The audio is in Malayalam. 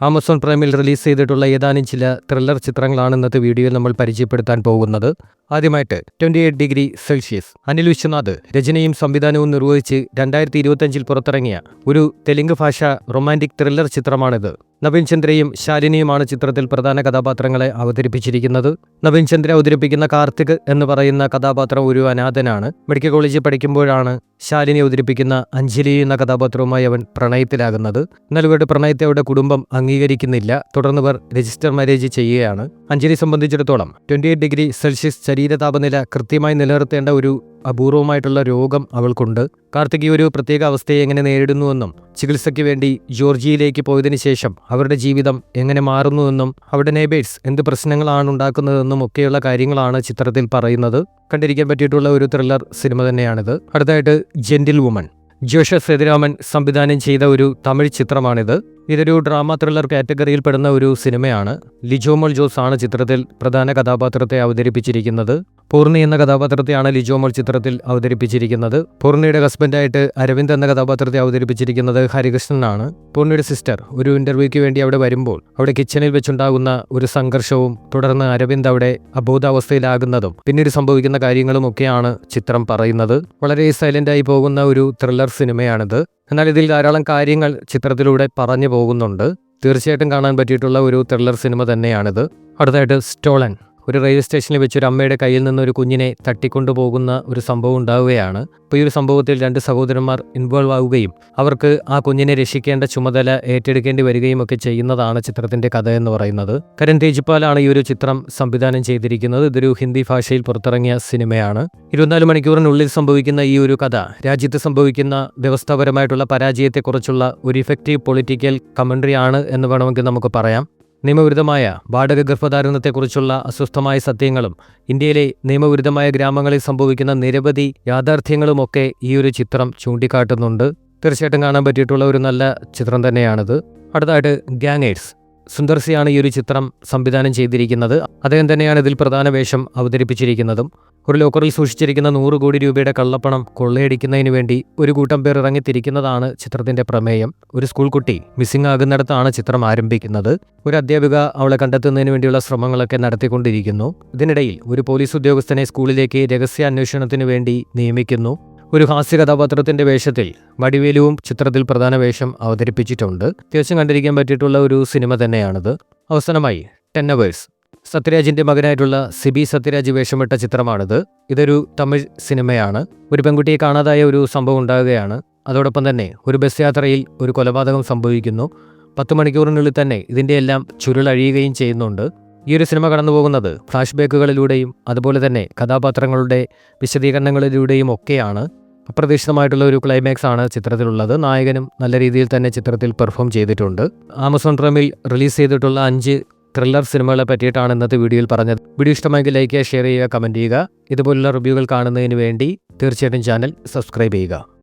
ആമസോൺ പ്രൈമിൽ റിലീസ് ചെയ്തിട്ടുള്ള ഏതാനും ചില ത്രില്ലർ ചിത്രങ്ങളാണ് ഇന്നത്തെ വീഡിയോയിൽ നമ്മൾ പരിചയപ്പെടുത്താൻ പോകുന്നത്. ആദ്യമായിട്ട് twenty eight degree celsius Anil Vishwanath രചനയും സംവിധാനവും നിർവഹിച്ച് രണ്ടായിരത്തി ഇരുപത്തിയഞ്ചിൽ പുറത്തിറങ്ങിയ ഒരു തെലുങ്ക് ഭാഷ റൊമാന്റിക് ത്രില്ലർ ചിത്രമാണിത്. നവീൻ ചന്ദ്രയും ശാലിനിയുമാണ് ചിത്രത്തിൽ പ്രധാന കഥാപാത്രങ്ങളെ അവതരിപ്പിച്ചിരിക്കുന്നത്. നവീൻ ചന്ദ്ര അവതരിപ്പിക്കുന്ന കാർത്തിക് എന്ന് പറയുന്ന കഥാപാത്രം ഒരു അനാഥനാണ്. മെഡിക്കൽ കോളേജിൽ പഠിക്കുമ്പോഴാണ് ശാലിനി അവതരിപ്പിക്കുന്ന അഞ്ജലി എന്ന കഥാപാത്രവുമായി അവൻ പ്രണയത്തിലാകുന്നത്. എന്നാൽ ഇവരുടെ പ്രണയത്തെ അവരുടെ കുടുംബം അംഗീകരിക്കുന്നില്ല. തുടർന്ന് ഇവർ രജിസ്റ്റർ മാരേജ് ചെയ്യുകയാണ്. അഞ്ജലി സംബന്ധിച്ചിടത്തോളം ട്വന്റി എയ്റ്റ് ഡിഗ്രി സെൽഷ്യസ് ശരീര താപനില കൃത്യമായി നിലനിർത്തേണ്ട ഒരു അപൂർവമായിട്ടുള്ള രോഗം അവൾക്കുണ്ട്. കാർത്തിക് ഈ ഒരു പ്രത്യേക അവസ്ഥയെ എങ്ങനെ നേരിടുന്നുവെന്നും ചികിത്സയ്ക്ക് വേണ്ടി ജോർജിയയിലേക്ക് പോയതിനു ശേഷം അവരുടെ ജീവിതം എങ്ങനെ മാറുന്നുവെന്നും അവരുടെ നെയ്ബേഴ്സ് എന്ത് പ്രശ്നങ്ങളാണ് ഉണ്ടാക്കുന്നതെന്നും ഒക്കെയുള്ള കാര്യങ്ങളാണ് ചിത്രത്തിൽ പറയുന്നത്. കണ്ടിരിക്കാൻ പറ്റിയിട്ടുള്ള ഒരു ത്രില്ലർ സിനിമ തന്നെയാണിത്. അടുത്തായിട്ട് ജെന്റിൽ വുമൺ ജോഷ സേതുരാമൻ സംവിധാനം ചെയ്ത ഒരു തമിഴ് ചിത്രമാണിത്. ഇതൊരു ഡ്രാമ ത്രില്ലർ കാറ്റഗറിയിൽ പെടുന്ന ഒരു സിനിമയാണ്. ലിജോമൽ ജോസ് ആണ് ചിത്രത്തിൽ പ്രധാന കഥാപാത്രത്തെ അവതരിപ്പിച്ചിരിക്കുന്നത്. പൂർണി എന്ന കഥാപാത്രത്തെയാണ് ലിജോമൽ ചിത്രത്തിൽ അവതരിപ്പിച്ചിരിക്കുന്നത്. പൂർണിയുടെ ഹസ്ബൻഡായിട്ട് അരവിന്ദ് എന്ന കഥാപാത്രത്തെ അവതരിപ്പിച്ചിരിക്കുന്നത് ഹരികൃഷ്ണനാണ്. പൂർണിയുടെ സിസ്റ്റർ ഒരു ഇന്റർവ്യൂക്ക് വേണ്ടി അവിടെ വരുമ്പോൾ അവിടെ കിച്ചണിൽ വെച്ചുണ്ടാകുന്ന ഒരു സംഘർഷവും തുടർന്ന് അരവിന്ദ് അവിടെ അബോധാവസ്ഥയിലാകുന്നതും പിന്നീട് സംഭവിക്കുന്ന കാര്യങ്ങളും ഒക്കെയാണ് ചിത്രം പറയുന്നത്. വളരെ സൈലന്റായി പോകുന്ന ഒരു ത്രില്ലർ സിനിമയാണിത്. എന്നാൽ ഇതിൽ ധാരാളം കാര്യങ്ങൾ ചിത്രത്തിലൂടെ പറഞ്ഞു പോകുന്നുണ്ട്. തീർച്ചയായിട്ടും കാണാൻ പറ്റിയിട്ടുള്ള ഒരു ത്രില്ലർ സിനിമ തന്നെയാണിത്. അടുത്തായിട്ട് സ്റ്റോളൻ. ഒരു റെയിൽവേ സ്റ്റേഷനിൽ വെച്ച് ഒരു അമ്മയുടെ കയ്യിൽ നിന്ന് ഒരു കുഞ്ഞിനെ തട്ടിക്കൊണ്ടുപോകുന്ന ഒരു സംഭവം ഉണ്ടാവുകയാണ്. അപ്പോൾ ഈ ഒരു സംഭവത്തിൽ രണ്ട് സഹോദരന്മാർ ഇൻവോൾവ് ആവുകയും അവർക്ക് ആ കുഞ്ഞിനെ രക്ഷിക്കേണ്ട ചുമതല ഏറ്റെടുക്കേണ്ടി വരികയും ഒക്കെ ചെയ്യുന്നതാണ് ചിത്രത്തിന്റെ കഥ എന്ന് പറയുന്നത്. കരൺ തേജ്പാലാണ് ഈ ഒരു ചിത്രം സംവിധാനം ചെയ്തിരിക്കുന്നത്. ഇതൊരു ഹിന്ദി ഭാഷയിൽ പുറത്തിറങ്ങിയ സിനിമയാണ്. ഇരുപത്തിനാല് മണിക്കൂറിനുള്ളിൽ സംഭവിക്കുന്ന ഈ ഒരു കഥ രാജ്യത്ത് സംഭവിക്കുന്ന വ്യവസ്ഥാപരമായിട്ടുള്ള പരാജയത്തെക്കുറിച്ചുള്ള ഒരു ഇഫക്റ്റീവ് പൊളിറ്റിക്കൽ കമൻട്രി ആണ് എന്ന് വേണമെങ്കിൽ നമുക്ക് പറയാം. നിയമവിരുദ്ധമായ വാടക ഗർഭധാരണത്തെക്കുറിച്ചുള്ള അസ്വസ്ഥമായ സത്യങ്ങളും ഇന്ത്യയിലെ നിയമവിരുദ്ധമായ ഗ്രാമങ്ങളിൽ സംഭവിക്കുന്ന നിരവധി യാഥാർത്ഥ്യങ്ങളുമൊക്കെ ഈ ഒരു ചിത്രം ചൂണ്ടിക്കാട്ടുന്നുണ്ട്. തീർച്ചയായിട്ടും കാണാൻ പറ്റിയിട്ടുള്ള ഒരു നല്ല ചിത്രം തന്നെയാണിത്. അടുത്തായിട്ട് ഗ്യാങ്ങേഴ്സ് സുന്ദർസിയാണ് ഈ ഒരു ചിത്രം സംവിധാനം ചെയ്തിരിക്കുന്നത്. അദ്ദേഹം തന്നെയാണ് ഇതിൽ പ്രധാന വേഷം അവതരിപ്പിച്ചിരിക്കുന്നതും. ഒരു ലോക്കറിൽ സൂക്ഷിച്ചിരിക്കുന്ന നൂറ് കോടി രൂപയുടെ കള്ളപ്പണം കൊള്ളയടിക്കുന്നതിന് വേണ്ടി ഒരു കൂട്ടം പേർ ഇറങ്ങിത്തിരിക്കുന്നതാണ് ചിത്രത്തിന്റെ പ്രമേയം. ഒരു സ്കൂൾ കുട്ടി മിസ്സിംഗ് ആകുന്നിടത്താണ് ചിത്രം ആരംഭിക്കുന്നത്. ഒരു അധ്യാപിക അവളെ കണ്ടെത്തുന്നതിന് വേണ്ടിയുള്ള ശ്രമങ്ങളൊക്കെ നടത്തിക്കൊണ്ടിരിക്കുന്നു. ഇതിനിടയിൽ ഒരു പോലീസ് ഉദ്യോഗസ്ഥനെ സ്കൂളിലേക്ക് രഹസ്യ അന്വേഷണത്തിനു വേണ്ടി നിയമിക്കുന്നു. ഒരു ഹാസ്യ കഥാപാത്രത്തിന്റെ വേഷത്തിൽ വടിവേലുവും ചിത്രത്തിൽ പ്രധാന വേഷം അവതരിപ്പിച്ചിട്ടുണ്ട്. അത്യാവശ്യം കണ്ടിരിക്കാൻ പറ്റിയിട്ടുള്ള ഒരു സിനിമ തന്നെയാണത്. അവസാനമായി ടെൻ അവേഴ്സ്. സത്യരാജിന്റെ മകനായിട്ടുള്ള സിബി സത്യരാജ് വേഷമിട്ട ചിത്രമാണിത്. ഇതൊരു തമിഴ് സിനിമയാണ്. ഒരു പെൺകുട്ടിയെ കാണാതായ ഒരു സംഭവം ഉണ്ടാകുകയാണ്. അതോടൊപ്പം തന്നെ ഒരു ബസ് യാത്രയിൽ ഒരു കൊലപാതകം സംഭവിക്കുന്നു. പത്ത് മണിക്കൂറിനുള്ളിൽ തന്നെ ഇതിന്റെ എല്ലാം ചുരുളഴിയുകയും ചെയ്യുന്നുണ്ട്. ഈ ഒരു സിനിമ കടന്നു പോകുന്നത് ഫ്ലാഷ് ബാക്കുകളിലൂടെയും അതുപോലെ തന്നെ കഥാപാത്രങ്ങളുടെ വിശദീകരണങ്ങളിലൂടെയും ഒക്കെയാണ്. അപ്രതീക്ഷിതമായിട്ടുള്ള ഒരു ക്ലൈമാക്സ് ആണ് ചിത്രത്തിലുള്ളത്. നായകനും നല്ല രീതിയിൽ തന്നെ ചിത്രത്തിൽ പെർഫോം ചെയ്തിട്ടുണ്ട്. ആമസോൺ പ്രൈമിൽ റിലീസ് ചെയ്തിട്ടുള്ള അഞ്ച് ത്രില്ലർ സിനിമകളെ പറ്റിയിട്ടാണ് ഇന്നത്തെ വീഡിയോയിൽ പറഞ്ഞത്. വീഡിയോ ഇഷ്ടമായെങ്കിൽ ലൈക്ക് ചെയ്യുക ഷെയർ ചെയ്യുക കമന്റ് ചെയ്യുക. ഇതുപോലുള്ള റിവ്യൂകൾ കാണുന്നതിന് വേണ്ടി തീർച്ചയായിട്ടും ചാനൽ സബ്സ്ക്രൈബ് ചെയ്യുക.